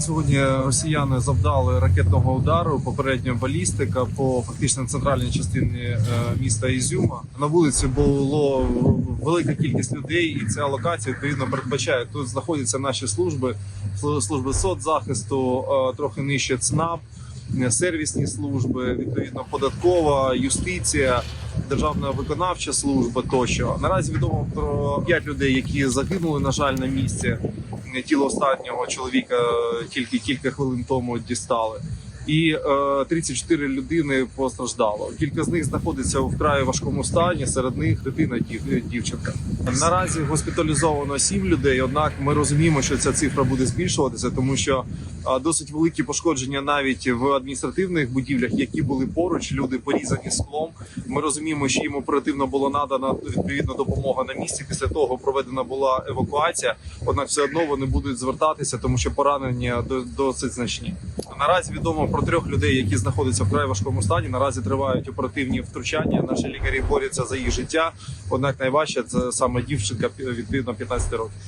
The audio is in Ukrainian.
Сьогодні росіяни завдали ракетного удару, попередньо балістика по фактично центральній частині е, міста Ізюма. На вулиці було велика кількість людей, і ця локація відповідно передбачає. Тут знаходяться наші служби, служби соцзахисту, е, трохи нижче ЦНАП, е, сервісні служби, відповідно податкова, юстиція. Державна виконавча служба тощо наразі відомо про п'ять людей, які загинули, на жаль, на місці. Тіло останнього чоловіка тільки кілька хвилин тому дістали. І е, 34 людини постраждало. Кілька з них знаходиться у вкрай важкому стані. Серед них дитина дів, дівчинка. Наразі госпіталізовано 7 людей. Однак ми розуміємо, що ця цифра буде збільшуватися, тому що е, досить великі пошкодження навіть в адміністративних будівлях, які були поруч. Люди порізані склом. Ми розуміємо, що їм оперативно було надана відповідна допомога на місці. Після того проведена була евакуація. Однак, все одно вони будуть звертатися, тому що поранення до- досить значні. Наразі відомо про трьох людей, які знаходяться в край важкому стані. Наразі тривають оперативні втручання. Наші лікарі борються за їх життя. Однак найважче це саме дівчинка відповідно 15 років.